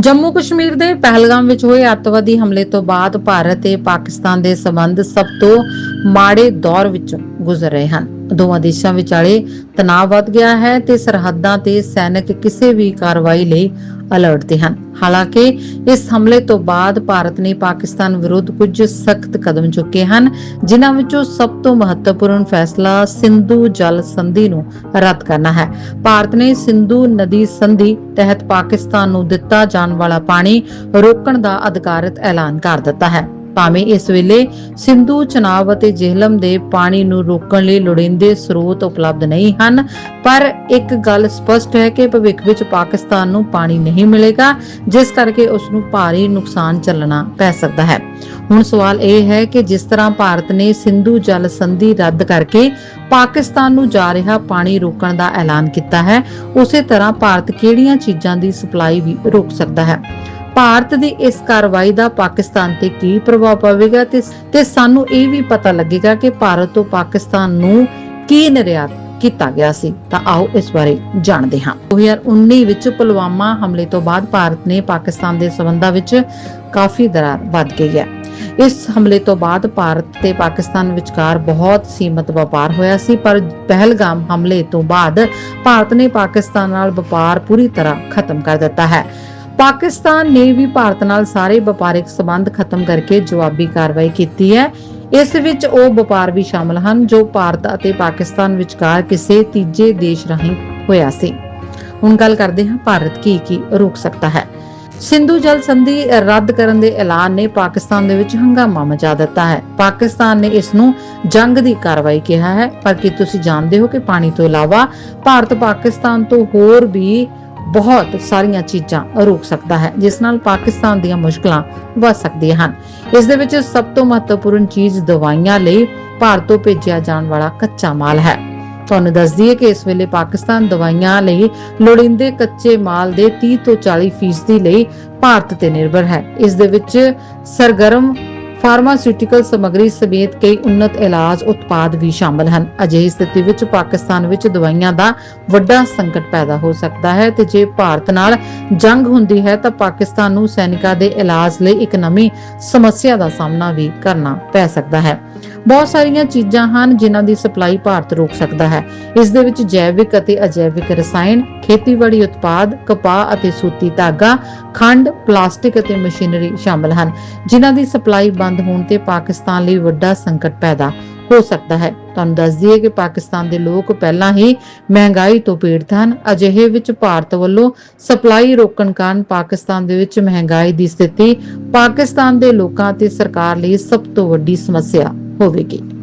ਜੰਮੂ ਕਸ਼ਮੀਰ ਦੇ ਪਹਿਲਗਾਮ ਵਿੱਚ ਹੋਏ ਅੱਤਵਾਦੀ ਹਮਲੇ ਤੋਂ ਬਾਅਦ ਭਾਰਤ ਤੇ ਪਾਕਿਸਤਾਨ ਦੇ ਸਬੰਧ ਸਭ ਤੋਂ ਮਾੜੇ ਦੌਰ ਵਿੱਚੋਂ ਗੁਜ਼ਰ ਰਹੇ ਹਨ। ਦੋਵਾਂ ਦੇਸ਼ਾਂ ਵਿਚਾਲੇ ਤਣਾਅ ਵੱਧ ਗਿਆ ਹੈ ਤੇ ਸਰਹੱਦਾਂ ਤੇ ਸੈਨਿਕ ਕਿਸੇ ਵੀ ਕਾਰਵਾਈ ਲਈ ਅਲਰਟ ਤੇ ਹਨ। ਹਾਲਾਂਕਿ, ਇਸ ਹਮਲੇ ਤੋਂ ਬਾਅਦ ਭਾਰਤ ਨੇ ਪਾਕਿਸਤਾਨ ਵਿਰੁੱਧ ਕੁਝ ਸਖਤ ਕਦਮ ਚੁੱਕੇ ਹਨ, ਜਿਨ੍ਹਾਂ ਵਿੱਚੋਂ ਸਭ ਤੋਂ ਮਹੱਤਵਪੂਰਨ ਫੈਸਲਾ ਸਿੰਧੂ ਜਲ ਸੰਧੀ ਨੂੰ ਰੱਦ ਕਰਨਾ ਹੈ। ਭਾਰਤ ਨੇ ਸਿੰਧੂ ਨਦੀ ਸੰਧੀ ਤਹਿਤ ਪਾਕਿਸਤਾਨ ਨੂੰ ਦਿੱਤਾ ਜਾਣ ਵਾਲਾ ਪਾਣੀ ਰੋਕਣ ਦਾ ਅਧਿਕਾਰਤ ਐਲਾਨ ਕਰ ਦਿੱਤਾ ਹੈ। ਭਾਵੇਂ ਇਸ ਵੇਲੇ ਸਿੰਧੂ, ਚਨਾਬ ਅਤੇ ਜੇਹਲਮ ਦੇ ਪਾਣੀ ਨੂੰ ਰੋਕਣ ਲਈ ਲੋੜੀਂਦੇ ਸਰੋਤ ਉਪਲਬਧ ਨਹੀਂ ਹਨ, ਪਰ ਇੱਕ ਗੱਲ ਸਪਸ਼ਟ ਹੈ ਕਿ ਭਵਿੱਖ ਵਿੱਚ ਪਾਕਿਸਤਾਨ ਨੂੰ ਪਾਣੀ ਨਹੀਂ ਮਿਲੇਗਾ, ਜਿਸ ਕਰਕੇ ਉਸ ਨੂੰ ਭਾਰੀ ਨੁਕਸਾਨ ਚੱਲਣਾ ਪੈ ਸਕਦਾ ਹੈ। ਹੁਣ ਸਵਾਲ ਇਹ ਹੈ ਕਿ ਜਿਸ ਤਰ੍ਹਾਂ ਭਾਰਤ ਨੇ ਸਿੰਧੂ ਜਲ ਸੰਧੀ ਰੱਦ ਕਰਕੇ ਪਾਕਿਸਤਾਨ ਨੂੰ ਜਾ ਰਿਹਾ ਪਾਣੀ ਰੋਕਣ ਦਾ ਐਲਾਨ ਕੀਤਾ ਹੈ, ਉਸੇ ਤਰ੍ਹਾਂ ਭਾਰਤ ਕਿਹੜੀਆਂ ਚੀਜ਼ਾਂ ਦੀ ਸਪਲਾਈ ਵੀ ਰੋਕ ਸਕਦਾ ਹੈ? ਭਾਰਤ ਦੀ ਇਸ ਕਾਰਵਾਈ ਦਾ ਪਾਕਿਸਤਾਨ ਤੇ ਕੀ ਪ੍ਰਭਾਵ ਪਵੇਗਾ ਤੇ ਤੇ ਸਾਨੂੰ ਇਹ ਵੀ ਪਤਾ ਲੱਗੇਗਾ ਕਿ ਭਾਰਤ ਤੋਂ ਪਾਕਿਸਤਾਨ ਨੂੰ ਕੀ ਨਿਰਯਾਤ ਕੀਤਾ ਗਿਆ ਸੀ। ਤਾਂ ਆਓ ਇਸ ਬਾਰੇ ਜਾਣਦੇ ਹਾਂ। 2019 ਵਿੱਚ ਪੁਲਵਾਮਾ ਹਮਲੇ ਤੋਂ ਬਾਅਦ ਭਾਰਤ ਨੇ ਪਾਕਿਸਤਾਨ ਦੇ ਸਬੰਧਾਂ ਵਿੱਚ ਕਾਫੀ ਦਰਾਰ ਵੱਧ ਗਈ ਹੈ। ਇਸ ਹਮਲੇ ਤੋਂ ਬਾਅਦ ਭਾਰਤ ਤੇ ਪਾਕਿਸਤਾਨ ਵਿਚਕਾਰ ਬਹੁਤ ਸੀਮਤ ਵਪਾਰ ਹੋਇਆ ਸੀ, ਪਰ ਪਹਿਲਗਾਮ ਹਮਲੇ ਤੋਂ ਬਾਅਦ ਭਾਰਤ ਨੇ ਪਾਕਿਸਤਾਨ ਨਾਲ ਵਪਾਰ ਪੂਰੀ ਤਰ੍ਹਾਂ ਖਤਮ ਕਰ ਦਿੱਤਾ ਹੈ। ਪਾਕਿਸਤਾਨ ਨੇ ਵੀ ਭਾਰਤ ਨਾਲ ਸਾਰੇ ਵਪਾਰਿਕ ਸਬੰਧ ਖਤਮ ਕਰਕੇ ਜਵਾਬੀ ਕਾਰਵਾਈ ਕੀਤੀ ਹੈ। ਇਸ ਵਿੱਚ ਉਹ ਵਪਾਰ ਵੀ ਸ਼ਾਮਲ ਹਨ, ਜੋ ਭਾਰਤ ਅਤੇ ਪਾਕਿਸਤਾਨ ਵਿਚਕਾਰ ਕਿਸੇ ਤੀਜੇ ਦੇਸ਼ ਰਾਹੀਂ ਹੋਇਆ ਸੀ। ਹੁਣ ਗੱਲ ਕਰਦੇ ਹਾਂ ਭਾਰਤ ਕੀ ਕੀ ਰੋਕ ਸਕਦਾ ਹੈ। ਸਿੰਧੂ ਜਲ ਸੰਧੀ ਰੱਦ ਕਰਨ ਦੇ ਐਲਾਨ ਨੇ ਪਾਕਿਸਤਾਨ ਦੇ ਵਿੱਚ ਹੰਗਾਮਾ ਮਚਾ ਦਿੱਤਾ ਹੈ। ਪਾਕਿਸਤਾਨ ਨੇ ਇਸ ਨੂੰ ਜੰਗ ਦੀ ਕਾਰਵਾਈ ਕਿਹਾ ਹੈ। ਪਰ ਕੀ ਤੁਸੀਂ ਜਾਣਦੇ ਹੋ ਕਿ ਪਾਣੀ ਤੋਂ ਇਲਾਵਾ ਭਾਰਤ ਪਾਕਿਸਤਾਨ ਤੋਂ ਹੋਰ ਵੀ ਬਹੁਤ ਸਾਰੀਆਂ ਚੀਜ਼ਾਂ ਰੋਕ ਸਕਦਾ ਹੈ, ਜਿਸ ਨਾਲ ਪਾਕਿਸਤਾਨ ਦੀਆਂ ਮੁਸ਼ਕਲਾਂ ਵੱਧ ਸਕਦੀਆਂ ਹਨ। ਇਸ ਦੇ ਵਿੱਚ ਸਭ ਤੋਂ ਮਹੱਤਵਪੂਰਨ ਚੀਜ਼ ਦਵਾਈਆਂ ਲਈ ਭਾਰਤ ਤੋਂ ਭੇਜਿਆ ਜਾਣ ਵਾਲਾ ਕੱਚਾ ਮਾਲ ਹੈ। ਤੁਹਾਨੂੰ ਦੱਸ ਦਈਏ ਕਿ ਇਸ ਵੇਲੇ ਪਾਕਿਸਤਾਨ ਦਵਾਈਆਂ ਲਈ ਲੋੜੀਂਦੇ ਕੱਚੇ ਮਾਲ ਦੇ 30 ਤੋਂ 40% ਫੀਸਦੀ ਲਈ ਭਾਰਤ ਤੇ ਨਿਰਭਰ ਹੈ। ਇਸ ਦੇ ਵਿੱਚ ਸਰਗਰਮ ਫਾਰਮਾਸਿਊਟੀਕਲ ਸਮੱਗਰੀ ਸਮੇਤ ਕਈ ਉન્નਤ ਇਲਾਜ ਉਤਪਾਦ ਵੀ ਸ਼ਾਮਲ ਹਨ। ਅਜਿਹੀ ਸਥਿਤੀ ਵਿੱਚ ਪਾਕਿਸਤਾਨ ਵਿੱਚ ਦਵਾਈਆਂ ਦਾ ਵੱਡਾ ਸੰਕਟ ਪੈਦਾ ਹੋ ਸਕਦਾ ਹੈ ਤੇ ਜੇ ਭਾਰਤ ਨਾਲ ਜੰਗ ਹੁੰਦੀ ਹੈ ਤਾਂ ਪਾਕਿਸਤਾਨ ਨੂੰ ਸੈਨਿਕਾਂ ਦੇ ਇਲਾਜ ਲਈ ਇੱਕ ਨਵੀਂ ਸਮੱਸਿਆ ਦਾ ਸਾਹਮਣਾ ਵੀ ਕਰਨਾ ਪੈ ਸਕਦਾ ਹੈ। ਬਹੁਤ ਸਾਰੀਆਂ ਚੀਜ਼ਾਂ ਹਨ ਜਿਨ੍ਹਾਂ ਦੀ ਸਪਲਾਈ ਭਾਰਤ ਰੋਕ ਸਕਦਾ ਹੈ। ਇਸ ਦੇ ਵਿੱਚ ਜੈਵਿਕ ਅਤੇ ਅਜੈਵਿਕ ਰਸਾਇਣ, ਖੇਤੀਬਾੜੀ ਉਤਪਾਦ, ਕਪਾਹ ਅਤੇ ਸੂਤੀ ਧਾਗਾ, ਖੰਡ, ਪਲਾਸਟਿਕ ਅਤੇ ਮਸ਼ੀਨਰੀ ਸ਼ਾਮਲ ਹਨ, ਜਿਨ੍ਹਾਂ ਦੀ ਸਪਲਾਈ ਬੰਦ ਹੋਣ ਤੇ ਪਾਕਿਸਤਾਨ ਲਈ ਵੱਡਾ ਸੰਕਟ ਪੈਦਾ ਹੋ ਸਕਦਾ ਹੈ। ਤੁਹਾਨੂੰ ਦੱਸ ਦਈਏ ਕਿ ਪਾਕਿਸਤਾਨ ਦੇ ਲੋਕ ਪਹਿਲਾਂ ਹੀ ਮਹਿੰਗਾਈ ਤੋਂ ਪੀੜਤ ਹਨ। ਅਜਿਹੇ ਵਿੱਚ ਭਾਰਤ ਵੱਲੋਂ ਸਪਲਾਈ ਰੋਕਣ ਕਾਰਨ ਪਾਕਿਸਤਾਨ ਦੇ ਵਿੱਚ ਮਹਿੰਗਾਈ ਦੀ ਸਥਿਤੀ ਪਾਕਿਸਤਾਨ ਦੇ ਲੋਕਾਂ ਤੇ ਸਰਕਾਰ ਲਈ ਸਭ ਤੋਂ ਵੱਡੀ ਸਮੱਸਿਆ ਹੋਵੇਗੀ।